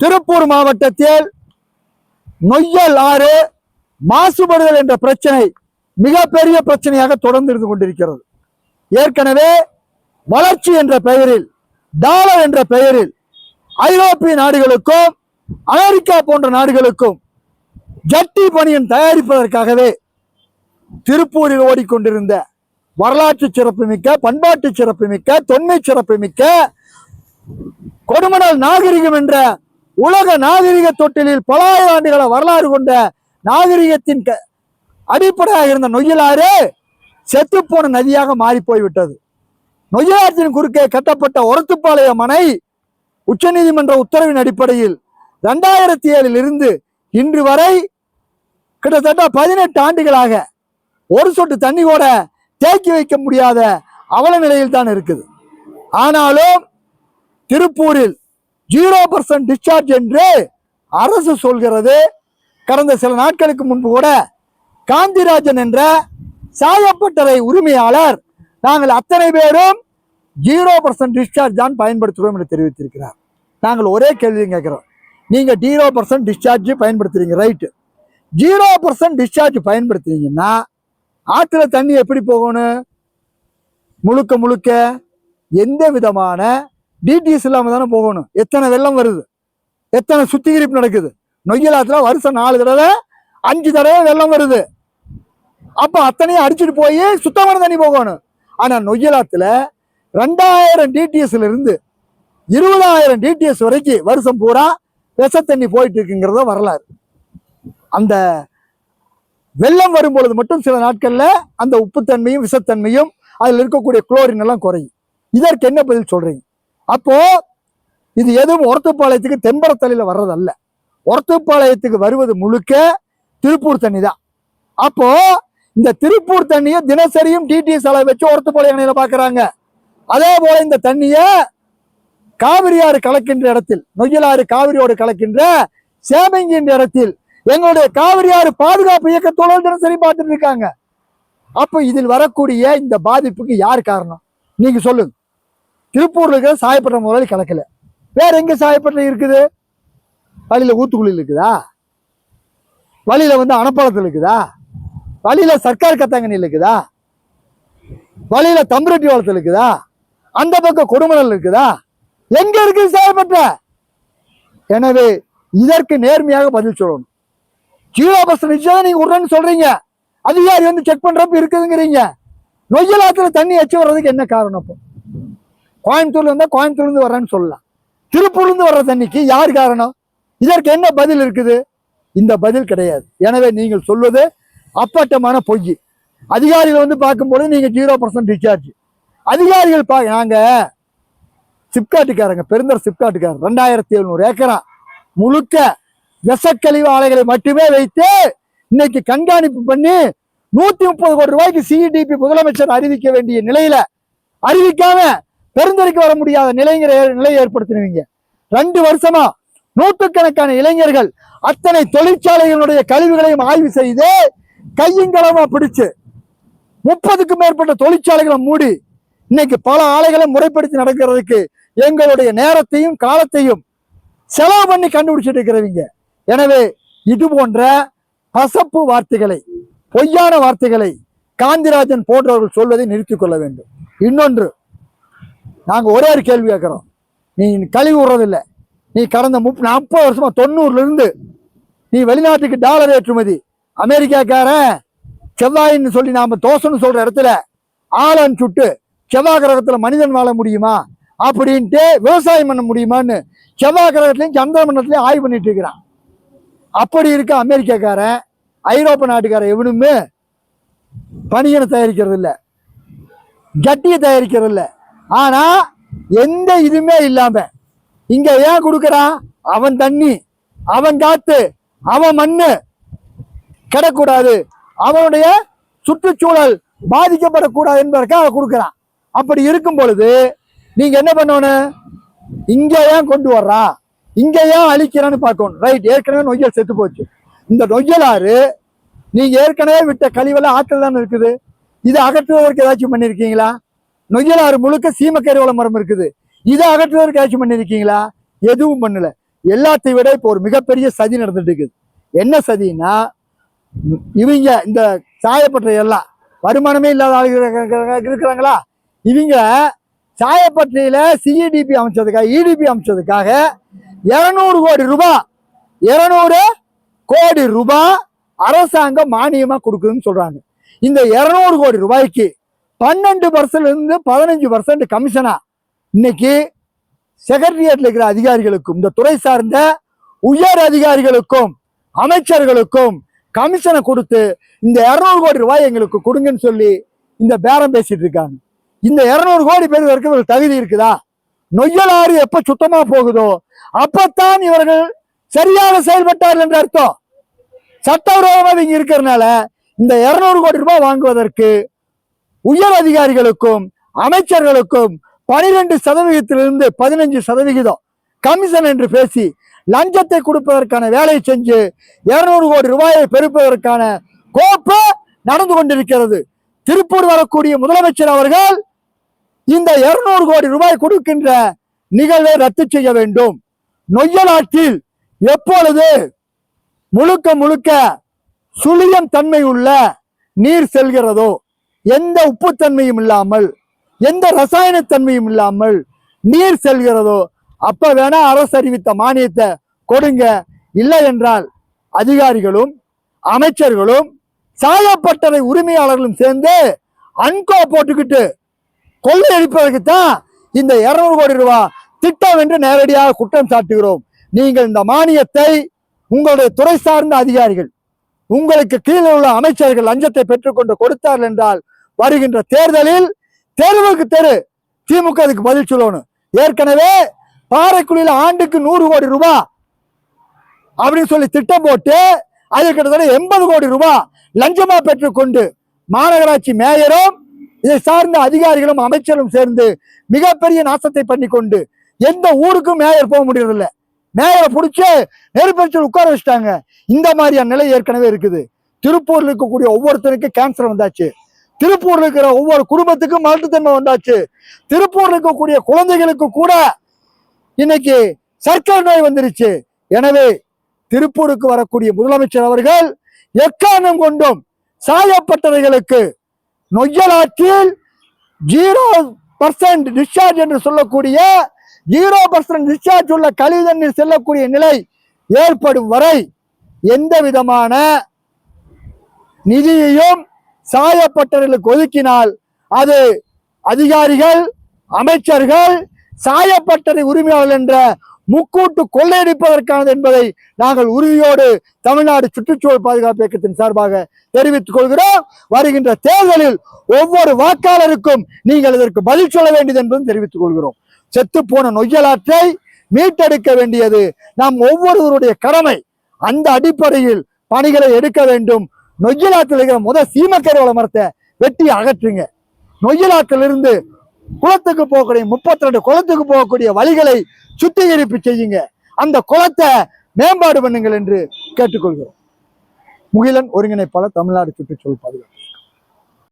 திருப்பூர் மாவட்டத்தில் நொய்யல் ஆறு மாசுபடுதல் என்ற பிரச்சனை மிகப்பெரிய பிரச்சனையாக தொடர்ந்து இருந்து கொண்டிருக்கிறது. ஏற்கனவே வளர்ச்சி என்ற பெயரில் டாலர் என்ற பெயரில் ஐரோப்பிய நாடுகளுக்கும் அமெரிக்கா போன்ற நாடுகளுக்கும் ஜட்டி பணியன் தயாரிப்பதற்காகவே திருப்பூரில் ஓடிக்கொண்டிருந்த வரலாற்று சிறப்புமிக்க பண்பாட்டு சிறப்புமிக்க தொன்மை சிறப்புமிக்க கொடுமணல் நாகரிகம் என்ற உலக நாகரிக தொட்டிலில் பலாயிரம் ஆண்டுகள வரலாறு கொண்ட நாகரிகத்தின் க- அடிப்படையாக இருந்த நொய்யலாறு செத்துப்போன நதியாக மாறி போய்விட்டது நொய்யலாற்றின் குறுக்கே கட்டப்பட்ட ஒரத்துப்பாளையம் அணை உச்சநீதிமன்ற உத்தரவின் அடிப்படையில் ரெண்டாயிரத்தி ஏழில் இருந்து இன்று வரை கிட்டத்தட்ட பதினெட்டு ஆண்டுகளாக ஒரு சொட்டு தண்ணி கூட தேக்கி வைக்க முடியாத அவல நிலையில் தான் இருக்குது. ஆனாலும் திருப்பூரில் ஜீரோ பர்சன்ட் டிஸ்சார்ஜ் என்று அரசு சொல்கிறது. கடந்த சில நாட்களுக்கு முன்பு கூட காந்திராஜன் என்ற சாயப்பட்டறை உரிமையாளர் நாங்கள் அத்தனை பேரும் ஜீரோ பர்சன்ட் டிஸ்சார்ஜ் தான் பயன்படுத்துகிறோம் என்று தெரிவித்திருக்கிறார். நாங்கள் ஒரே கேள்வி கேட்குறோம். நீங்கள் ஜீரோ பர்சன்ட் டிஸ்சார்ஜ் பயன்படுத்துறீங்க ரைட்டு ஜீரோ பர்சன்ட் டிஸ்சார்ஜ் பயன்படுத்துறீங்கன்னா ஆற்றுல தண்ணி எப்படி போகணும்? முழுக்க முழுக்க எந்த விதமான டிடிஎஸ் இல்லாமல் தானே போகணும். எத்தனை வெள்ளம் வருது? எத்தனை சுத்திகரிப்பு நடக்குது? நொய்யலாத்துல வருஷம் நாலு தடவை அஞ்சு தடவை வெள்ளம் வருது. அப்போ அத்தனையும் அடிச்சுட்டு போய் சுத்தமான தண்ணி போகணும். ஆனால் நொய்யலாத்துல ரெண்டாயிரம் டிடிஎஸ்ல இருந்து இருபதாயிரம் டிடிஎஸ் வரைக்கும் வருஷம் பூரா விஷ தண்ணி போயிட்டு இருக்குங்கிறத வரலாறு. அந்த வெள்ளம் வரும்பொழுது மட்டும் சில நாட்களில் அந்த உப்புத்தன்மையும் விஷத்தன்மையும் அதில் இருக்கக்கூடிய குளோரின் எல்லாம் குறையும். இதற்கு என்ன பதில் சொல்றீங்க? அப்போ இது எதுவும் ஒரத்துப்பாளையத்துக்கு தெம்பரத்தலையில் வர்றதல்ல. ஒரத்துப்பாளையத்துக்கு வருவது முழுக்க திருப்பூர் தண்ணி தான் அப்போ இந்த திருப்பூர் தண்ணியை தினசரியும் டிடிஎஸ் அளவு வச்சு ஒரத்துப்பாளையம் அணையில பாக்குறாங்க. அதே போல இந்த தண்ணியை காவிரி ஆறு கலக்கின்ற இடத்தில் நொய்யலாறு காவிரியோடு கலக்கின்ற சேமங்கி என்ற இடத்தில் எங்களுடைய காவிரி ஆறு பாதுகாப்பு இயக்கத்தோடு தினசரி பார்த்துட்டு இருக்காங்க. அப்போ இதில் வரக்கூடிய இந்த பாதிப்புக்கு யார் காரணம்? நீங்க சொல்லுங்க. திருப்பூர்ல இருக்கிற சாயப்பட்ட முதலாளி கலக்கல வேற எங்க சாயப்பட்ட இருக்குது? வழியில ஊத்துக்குழியில் இருக்குதா? வழியில வந்து அனப்பாளத்தில் இருக்குதா? வழியில சர்க்கார் கத்தாங்கனியில் இருக்குதா? வழியில தம்புரட்டி வளத்தில் இருக்குதா? அந்த பக்கம் கொடுமணல் இருக்குதா? எங்க இருக்குது சாயப்பட்ட எனவே இதற்கு நேர்மையாக பதில் சொல்லணும். ஜீரோ பர்சன்டேஜ் நிச்சயம் நீங்க விடுறேன்னு சொல்றீங்க. அதிகாரி வந்து செக் பண்றப்ப இருக்குதுங்கிறீங்க. நொய்யலாத்துல தண்ணி எச்சு வர்றதுக்கு என்ன காரணம் அப்போ? கோயம்புத்தூர்ல இருந்தா கோயம்புத்தூர்ல இருந்து வர்றேன்னு சொல்லலாம். திருப்பூர்ல இருந்து வர்ற தண்ணிக்கு யார் காரணம்? இதற்கு என்ன பதில் இருக்குது? இந்த பதில் கிடையாது. எனவே நீங்கள் சொல்வது அப்பட்டமான பொய். அதிகாரிகள் வந்து பார்க்கும்போது நீங்க ஜீரோ பர்சன்ட் டிஸ்சார்ஜ் அதிகாரிகள் பா நாங்க சிப்காட்டுக்காரங்க பெருந்தர் சிப்காட்டுக்காரர் ரெண்டாயிரத்தி எழுநூறு ஏக்கரா முழுக்க விசக்கழிவு ஆலைகளை மட்டுமே வைத்து இன்னைக்கு கண்காணிப்பு பண்ணி நூத்தி முப்பது கோடி ரூபாய்க்கு சிஇடிபி முதலமைச்சர் அறிவிக்க வேண்டிய நிலையில அறிவிக்காம பெருந்தரிக்கு வர முடியாத நிலைங்கிற நிலையை ஏற்படுத்தினீங்க ரெண்டு வருஷமா நூற்றுக்கணக்கான இளைஞர்கள் அத்தனை தொழிற்சாலைகளுடைய கழிவுகளையும் ஆய்வு செய்து கையங்களமா பிடிச்சு முப்பதுக்கும் மேற்பட்ட தொழிற்சாலைகளை மூடி இன்னைக்கு பல ஆலைகளை முறைப்படுத்தி நடக்கிறதுக்கு எங்களுடைய நேரத்தையும் காலத்தையும் செலவு பண்ணி கண்டுபிடிச்சிட்டு இருக்கிறவங்க. எனவே இது போன்ற பசப்பு வார்த்தைகளை பொய்யான வார்த்தைகளை காந்திராஜன் போன்றவர்கள் சொல்வதை நிறுத்திக் கொள்ள வேண்டும். இன்னொன்று நாங்கள் ஒரே ஒரு கேள்வி கேட்குறோம். நீ கழிவு விடுறதில்லை. நீ கடந்த முப் நாற்பது வருஷமாக தொண்ணூறுலேருந்து நீ வெளிநாட்டுக்கு டாலர் ஏற்றுமதி அமெரிக்காக்காரன் செவ்வாயின்னு சொல்லி நாம் தோசைன்னு சொல்கிற இடத்துல ஆளன் சுட்டு செவ்வாய் கிரகத்தில் மனிதன் வாழ முடியுமா? அப்படின்ட்டு விவசாயம் பண்ண முடியுமான்னு செவ்வாய் கிரகத்துலையும் சந்திர மண்டலத்துலையும் ஆய்வு பண்ணிட்டு இருக்கிறான். அப்படி இருக்க அமெரிக்காக்காரன் ஐரோப்பா நாட்டுக்காரன் எவனுமே பனியனை தயாரிக்கிறது இல்லை ஜட்டியை தயாரிக்கிறது இல்லை ஆனா எந்த இதுவுமே இல்லாம இங்க ஏன் கொடுக்கறான் அவன் தண்ணி அவன் காத்து அவன் மண்ணு கிடக்கூடாது. அவனுடைய சுற்றுச்சூழல் பாதிக்கப்படக்கூடாது என்பதற்காக கொடுக்கறான் அப்படி இருக்கும் பொழுது நீங்க என்ன பண்ணணும்? இங்க ஏன் கொண்டு வர்றா? இங்க ஏன் அழிக்கிறான்னு பார்க்கணும். ரைட் ஏற்கனவே நொய்யல் செத்து போச்சு. இந்த நொய்யலாறு நீங்க ஏற்கனவே விட்ட கழிவெல்லாம் ஆற்றல் தானே இருக்குது? இதை அகற்றுவதற்கு ஏதாச்சும் பண்ணியிருக்கீங்களா? நொய்யலாறு முழுக்க சீமக்கருவள மரம் இருக்குது. இதை அகற்றுவதற்கு ஆட்சி பண்ணியிருக்கீங்களா? எதுவும் பண்ணல. எல்லாத்தையும் விட இப்போ ஒரு மிகப்பெரிய சதி நடந்துட்டு இருக்குது. என்ன சதின்னா இவங்க இந்த சாயப்பட்டறை எல்லாம் வருமானமே இல்லாத ஆளுங்க இருக்கிறாங்களா? இவங்க சாயப்பட்டறையில சிஇடிபி அமைச்சதுக்காக இடிபி அமைச்சதுக்காக இருநூறு கோடி ரூபாய் இருநூறு கோடி ரூபாய் அரசாங்கம் மானியமா கொடுக்குதுன்னு சொல்றாங்க. இந்த இருநூறு கோடி ரூபாய்க்கு பன்னெண்டு பர்சன்ட்லேருந்து பதினஞ்சு பர்சன்ட் கமிஷனா? இன்னைக்கு செக்ரட்டரியேட்டில் இருக்கிற அதிகாரிகளுக்கும் இந்த துறை சார்ந்த உயர் அதிகாரிகளுக்கும் அமைச்சர்களுக்கும் கமிஷனை கொடுத்து இந்த இரநூறு கோடி ரூபாய் எங்களுக்கு கொடுங்கன்னு சொல்லி இந்த பேரம் பேசிட்டு இருக்காங்க. இந்த இருநூறு கோடி பெறுவதற்கு இவர்கள் தகுதி இருக்குதா? நொய்யலாறு எப்ப சுத்தமா போகுதோ அப்பத்தான் இவர்கள் சரியாக செயல்பட்டார்கள் என்று அர்த்தம். சட்டவிரோதமாக இங்கே இருக்கிறதுனால இந்த இருநூறு கோடி ரூபாய் வாங்குவதற்கு உயர் அதிகாரிகளுக்கும் அமைச்சர்களுக்கும் பனிரெண்டு சதவிகிதத்திலிருந்து பதினஞ்சு சதவிகிதம் கமிஷன் என்று பேசி லஞ்சத்தை கொடுப்பதற்கான வேலையை செஞ்சு இருநூறு கோடி ரூபாயை பெருப்பதற்கான கோப்பு நடந்து கொண்டிருக்கிறது. திருப்பூர் வரக்கூடிய முதலமைச்சர் அவர்கள் இந்த இருநூறு கோடி ரூபாய் கொடுக்கின்ற நிகழ்வை ரத்து செய்ய வேண்டும். நொய்யலாற்றில் எப்பொழுது முழுக்க முழுக்க சுழியம் தன்மை உள்ள நீர் செல்கிறதோ எந்த உப்புத்தன்மையும் இல்லாமல் எந்த ரசாயனத்தன்மையும் இல்லாமல் நீர் செல்கிறதோ அப்ப வேணா அரசு அறிவித்த மானியத்தை கொடுங்க. இல்லை என்றால் அதிகாரிகளும் அமைச்சர்களும் சாயப்பட்டறை உரிமையாளர்களும் சேர்ந்து அன்கோ போட்டுக்கிட்டு கொள்ளையடிப்பதற்கு தான் இந்த இருநூறு கோடி ரூபாய் திட்டம் என்று நேரடியாக குற்றம் சாட்டுகிறோம். நீங்கள் இந்த மானியத்தை உங்களுடைய துறை சார்ந்த அதிகாரிகள் உங்களுக்கு கீழே உள்ள அமைச்சர்கள் லஞ்சத்தை பெற்றுக்கொண்டு கொடுத்தார்கள் என்றால் வருகின்ற தேர்தலில் தெருவுக்கு தெரு. திமுக அதுக்கு பதில் சொல்லணும். ஏற்கனவே பாறைக்குழியில் ஆண்டுக்கு நூறு கோடி ரூபாய் அப்படின்னு சொல்லி திட்டம் போட்டு அது கிட்டத்தட்ட எண்பது கோடி ரூபாய் லஞ்சமா பெற்றுக்கொண்டு மாநகராட்சி மேயரும் இதை சார்ந்த அதிகாரிகளும் அமைச்சரும் சேர்ந்து மிகப்பெரிய நாசத்தை பண்ணி கொண்டு எந்த ஊருக்கும் மேயர் போக முடியறதில்ல. மேயரை பிடிச்சி நெருப்பரிச்சல் உட்கார வச்சுட்டாங்க. இந்த மாதிரியான நிலை ஏற்கனவே இருக்குது. திருப்பூர்ல இருக்கக்கூடிய ஒவ்வொருத்தருக்கும் கேன்சர் வந்தாச்சு. திருப்பூர்ல இருக்கிற ஒவ்வொரு குடும்பத்துக்கும் மாற்றுத்தன்மை வந்தாச்சு திருப்பூர்ல இருக்கக்கூடிய குழந்தைகளுக்கு கூட இன்னைக்கு சர்க்கரை நோய் வந்துருச்சு. எனவே திருப்பூருக்கு வரக்கூடிய முதலமைச்சர் அவர்கள் எக்காரணம் கொண்டும் சாயப்பட்டவைகளுக்கு நொய்யலாற்றில் ஜீரோ பர்சன்ட் டிஸ்சார்ஜ் என்று சொல்லக்கூடிய ஜீரோ பர்சன்ட் டிஸ்சார்ஜ் உள்ள கழிவு தண்ணீர் செல்லக்கூடிய நிலை ஏற்படும் வரை எந்த விதமான நிதியையும் சாயப்பட்டர்களுக்கு ஒதுக்கினால் அது அதிகாரிகள் அமைச்சர்கள் சாயப்பட்டறை உரிமையாளர் என்ற முக்கூட்டு கொள்ளையடிப்பதற்கானது என்பதை நாங்கள் உறுதியோடு தமிழ்நாடு சுற்றுச்சூழல் பாதுகாப்பு இயக்கத்தின் சார்பாக தெரிவித்துக் கொள்கிறோம். வருகின்ற தேர்தலில் ஒவ்வொரு வாக்காளருக்கும் நீங்கள் இதற்கு பதில் சொல்ல வேண்டியது என்பதும் தெரிவித்துக் கொள்கிறோம். செத்து போன நொய்யலாற்றை மீட்டெடுக்க வேண்டியது நாம் ஒவ்வொருவருடைய கடமை. அந்த அடிப்படையில் பணிகளை எடுக்க வேண்டும். நொய்யலாற்றில் இருக்கிற முத சீமக்கருவள மரத்தை வெட்டி அகற்றுங்க. நொய்யலாற்றிலிருந்து குளத்துக்கு போகக்கூடிய முப்பத்தி ரெண்டு குளத்துக்கு போகக்கூடிய வழிகளை சுத்திகரிப்பு செய்யுங்க. அந்த குளத்தை மேம்பாடு பண்ணுங்கள் என்று கேட்டுக்கொள்கிறோம். முகிலன் ஒருங்கிணைப்பாளர் தமிழ்நாடு சுற்றுச்சூழல் பாதுகாப்பு.